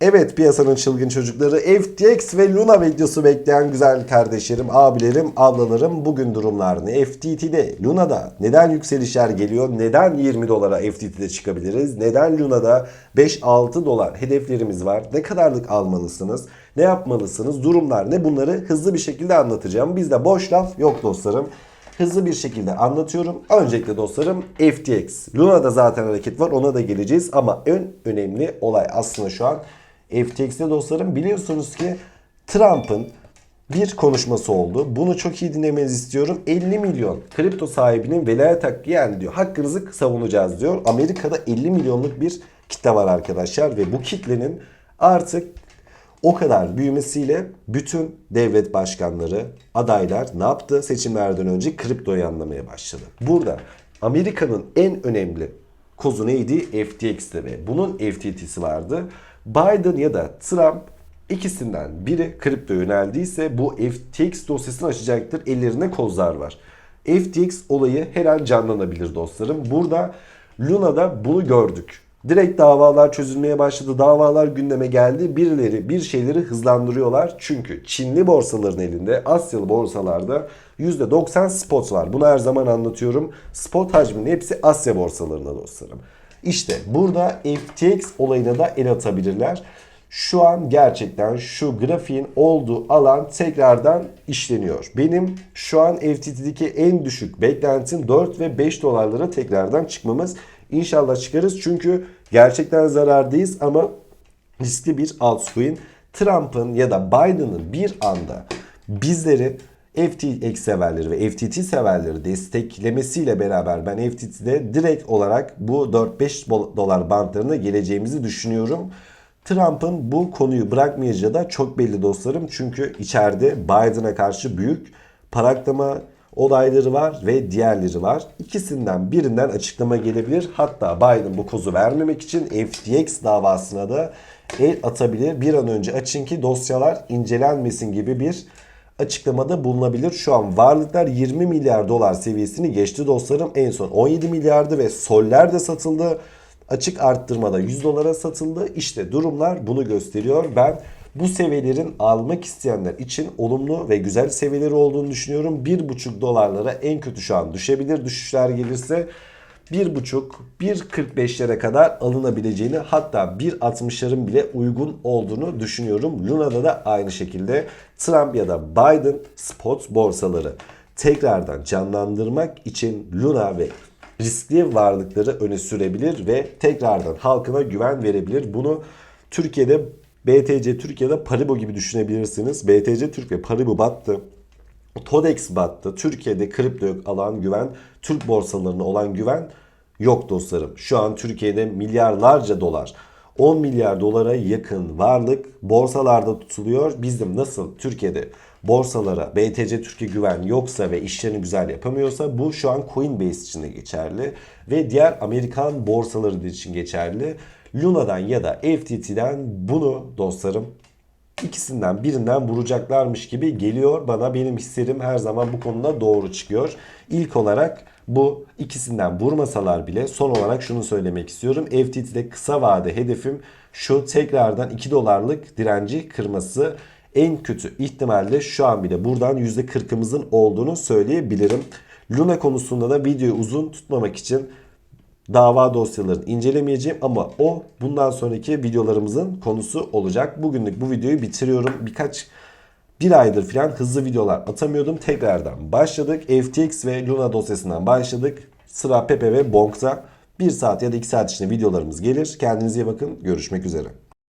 Evet piyasanın çılgın çocukları FTX ve Luna videosu bekleyen güzel kardeşlerim, abilerim, ablalarım bugün durumlar ne? FTT'de, Luna'da neden yükselişler geliyor? Neden 20 dolara FTT'de çıkabiliriz? Neden Luna'da 5-6 dolar hedeflerimiz var? Ne kadarlık almalısınız? Ne yapmalısınız? Durumlar ne? Bunları hızlı bir şekilde anlatacağım. Bizde boş laf yok dostlarım hızlı bir şekilde anlatıyorum. Öncelikle dostlarım FTX. Luna'da zaten hareket var ona da geleceğiz ama en önemli olay aslında şu an FTX'te dostlarım biliyorsunuz ki Trump'ın bir konuşması oldu. Bunu çok iyi dinlemenizi istiyorum. 50 milyon kripto sahibinin velayet hakkı yani diyor hakkınızı savunacağız diyor. Amerika'da 50 milyonluk bir kitle var arkadaşlar ve bu kitlenin artık o kadar büyümesiyle bütün devlet başkanları, adaylar ne yaptı? Seçimlerden önce kriptoyu anlamaya başladı. Burada Amerika'nın en önemli kozu neydi? FTX'ti ve bunun FTT'si vardı. Biden ya da Trump ikisinden biri kripto yöneldiyse bu FTX dosyasını açacaktır. Ellerinde kozlar var. FTX olayı her an canlanabilir dostlarım. Burada Luna'da bunu gördük. Direkt davalar çözülmeye başladı. Davalar gündeme geldi. Birileri bir şeyleri hızlandırıyorlar. Çünkü Çinli borsaların elinde, Asyalı borsalarda %90 spot var. Bunu her zaman anlatıyorum. Spot hacminin hepsi Asya borsalarında dostlarım. İşte burada FTX olayına da el atabilirler. Şu an gerçekten şu grafiğin olduğu alan tekrardan işleniyor. Benim şu an FTT'deki en düşük beklentim 4 ve 5 dolarlara tekrardan çıkmamız. İnşallah çıkarız çünkü gerçekten zarardayız ama riskli bir altcoin. Trump'ın ya da Biden'ın bir anda bizleri FTX severleri ve FTT severleri desteklemesiyle beraber ben FTT'de direkt olarak bu 4-5 dolar bantlarına geleceğimizi düşünüyorum. Trump'ın bu konuyu bırakmayacağı da çok belli dostlarım. Çünkü içeride Biden'a karşı büyük paraklama olayları var ve diğerleri var. İkisinden birinden açıklama gelebilir. Hatta Biden bu kozu vermemek için FTX davasına da el atabilir. Bir an önce açın ki dosyalar incelenmesin gibi bir açıklamada bulunabilir. Şu an varlıklar 20 milyar dolar seviyesini geçti dostlarım. En son 17 milyardı ve soller de satıldı. Açık arttırmada 100 dolara satıldı. İşte durumlar bunu gösteriyor. Ben bu seviyelerin almak isteyenler için olumlu ve güzel seviyeleri olduğunu düşünüyorum. 1,5 dolarlara en kötü şu an düşebilir. Düşüşler gelirse 1,5 1.45'lere kadar alınabileceğini hatta 1.60'ların bile uygun olduğunu düşünüyorum. Luna'da da aynı şekilde Trump ya da Biden spot borsaları tekrardan canlandırmak için Luna ve riskli varlıkları öne sürebilir ve tekrardan halkına güven verebilir. Bunu Türkiye'de BTC Türkiye'de Paribo gibi düşünebilirsiniz. BTC Türk ve Paribo battı. Todex battı. Türkiye'de kripto alan güven, Türk borsalarına olan güven yok dostlarım. Şu an Türkiye'de milyarlarca dolar, 10 milyar dolara yakın varlık borsalarda tutuluyor. Bizim nasıl Türkiye'de borsalara BTC Türkiye güven yoksa ve işlerini güzel yapamıyorsa bu şu an Coinbase için de geçerli ve diğer Amerikan borsaları için geçerli. Luna'dan ya da FTT'den bunu dostlarım ikisinden birinden vuracaklarmış gibi geliyor bana. Benim hislerim her zaman bu konuda doğru çıkıyor. İlk olarak bu ikisinden vurmasalar bile son olarak şunu söylemek istiyorum. FTT'de kısa vade hedefim şu tekrardan 2 dolarlık direnci kırması en kötü ihtimalle şu an bile buradan %40'ımızın olduğunu söyleyebilirim. Luna konusunda da videoyu uzun tutmamak için dava dosyalarını incelemeyeceğim ama o bundan sonraki videolarımızın konusu olacak. Bugünlük bu videoyu bitiriyorum. Birkaç bir aydır falan hızlı videolar atamıyordum. Tekrardan başladık. FTX ve Luna dosyasından başladık. Sıra Pepe ve Bonk'ta 1 saat ya da 2 saat içinde videolarımız gelir. Kendinize iyi bakın. Görüşmek üzere.